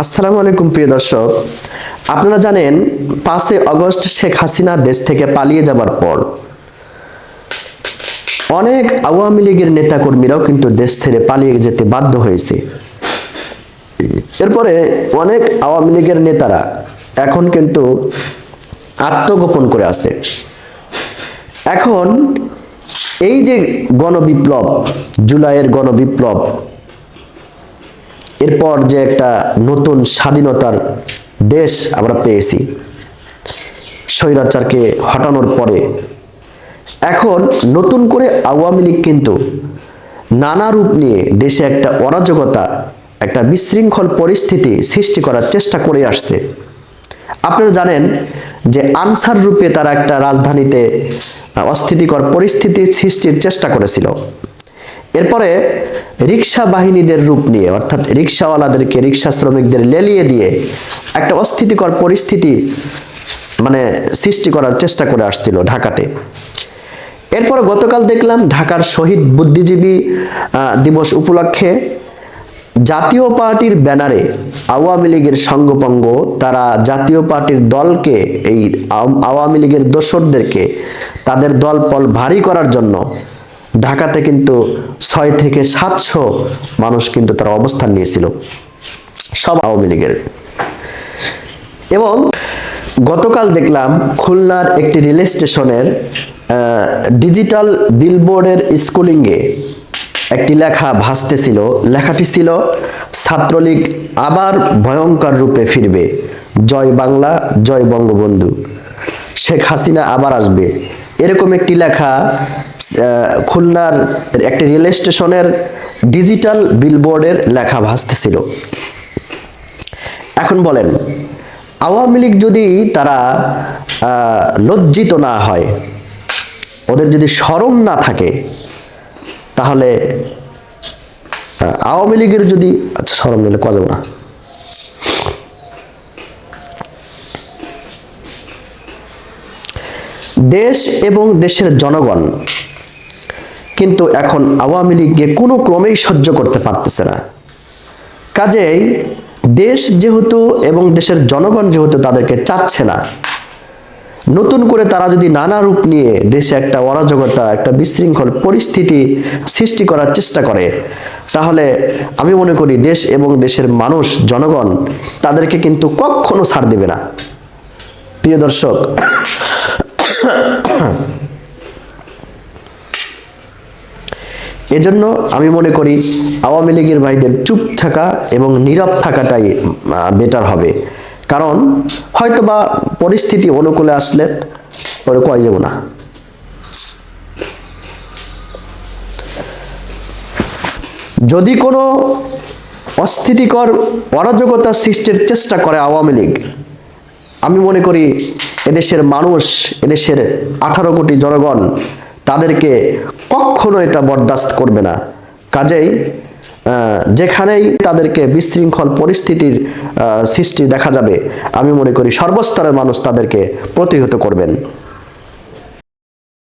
আসসালামু আলাইকুম প্রিয় দর্শক। আপনারা জানেন, পাঁচই আগস্ট শেখ হাসিনা দেশ থেকে পালিয়ে যাবার পর অনেক আওয়ামী লীগের নেতাকর্মীরাও কিন্তু দেশ ছেড়ে পালিয়ে যেতে বাধ্য হয়েছে। এরপরে অনেক আওয়ামী লীগের নেতারা এখন কিন্তু আত্মগোপন করে আছে। এখন এই যে গণবিপ্লব, জুলাইয়ের গণবিপ্লব এরপর যে একটা নতুন স্বাধীনতার দেশ আমরা পেয়েছি, স্বৈরাচারকে হটানোর পরে। এখন নতুন করে আওয়ামী লীগ কিন্তু নানা রূপ নিয়ে দেশে একটা অরাজকতা, একটা বিশৃঙ্খল পরিস্থিতি সৃষ্টি করার চেষ্টা করে আসছে। আপনারা জানেন যে আনসার রূপে তারা একটা রাজধানীতে অস্থিতিকর পরিস্থিতি সৃষ্টির চেষ্টা করেছিল। এরপরে রিক্সা বাহিনীদের রূপ নিয়ে, অর্থাৎ রিক্সাওয়ালাদেরকে রিক্সা শ্রমিকদের লেলিয়ে দিয়ে একটা অস্থিতিকর পরিস্থিতি মানে সৃষ্টি করার চেষ্টা করে আসছিল ঢাকাতে। এরপর গতকাল দেখলাম ঢাকার শহীদ বুদ্ধিজীবী দিবস উপলক্ষে জাতীয় পার্টির ব্যানারে আওয়ামী লীগের সঙ্গপঙ্গ, তারা জাতীয় পার্টির দলকে, এই আওয়ামী লীগের দোসরদেরকে, তাদের দল পল ভারী করার জন্য ঢাকাতে কিন্তু ছয় থেকে সাতশো মানুষ কিন্তু তারা অবস্থান নিয়েছিল। সব আওয়ামী লীগের। এবং গতকাল দেখলাম খুলনার একটি রেল স্টেশনের ডিজিটাল বিলবোর্ডের স্কুলিংয়ে একটি লেখা ভাসতেছিল। লেখাটি ছিল, ছাত্রলীগ আবার ভয়ঙ্কর রূপে ফিরবে। জয় বাংলা, জয় বঙ্গবন্ধু। শেখ হাসিনা আবার আসবে। এরকম একটি লেখা খুলনার একটি রেল স্টেশনের ডিজিটাল বিলবোর্ডের লেখা ভাসতেছিল। এখন বলেন, আওয়ামী লীগ যদি তারা লজ্জিত না হয়, ওদের যদি শরম না থাকে, তাহলে আওয়ামী লীগের যদি আচ্ছা শরম নিলে কয়া না? দেশ এবং দেশের জনগণ। কিন্তু এখন আওয়ামী লীগকে কোনো ক্রমেই সহ্য করতে পারতেছে না। কাজেই দেশ যেহেতু এবং দেশের জনগণ যেহেতু তাদেরকে চাচ্ছে না, নতুন করে তারা যদি নানা রূপ নিয়ে দেশে একটা অরাজকতা, একটা বিশৃঙ্খল পরিস্থিতি সৃষ্টি করার চেষ্টা করে, তাহলে আমি মনে করি দেশ এবং দেশের মানুষ, জনগণ তাদেরকে কিন্তু কখনো ছাড় দেবে না। প্রিয় দর্শক এজন্য আমি মনে করি আওয়ামী লীগের ভাইদের চুপ থাকা এবং নীরব থাকাটাই বেটার হবে। কারণ হয়তোবা পরিস্থিতি অনুকূলে আসলে পরে কয় যাব না। যদি কোনো অস্থিতিকর অরাজকতা সৃষ্টির চেষ্টা করে আওয়ামী লীগ, আমি মনে করি এদেশের মানুষ, এদেশের আঠারো কোটি জনগণ তাদেরকে কখনো এটা বরদাস্ত করবে না। কাজেই যেখানেই তাদেরকে বিশৃঙ্খল পরিস্থিতির সৃষ্টি দেখা যাবে, আমি মনে করি সর্বস্তরের মানুষ তাদেরকে প্রতিহত করবেন।